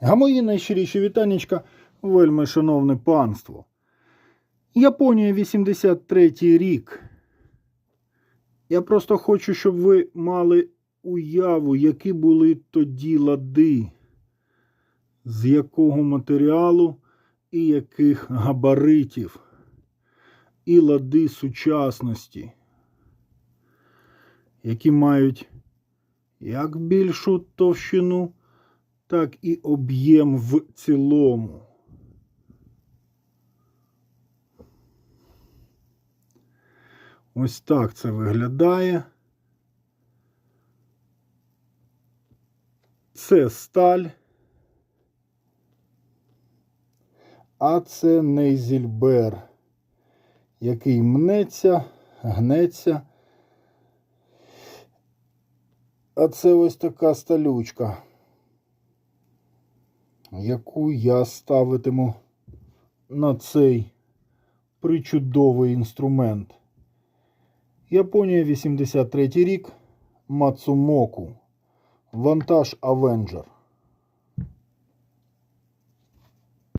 А мої найщиріші вітаннячка, вельми шановне панство. Японія 83 рік. Я просто хочу, щоб ви мали уяву, які були тоді лади, з якого матеріалу і яких габаритів, і лади сучасності, які мають як більшу товщину, так і об'єм в цілому. Ось так це виглядає. Це сталь. А це нейзільбер, який мнеться, гнеться. А це ось така сталючка, яку я ставитиму на цей причудовий інструмент. Японія 83 рік. Мацумоку. Вантаж Авенджер.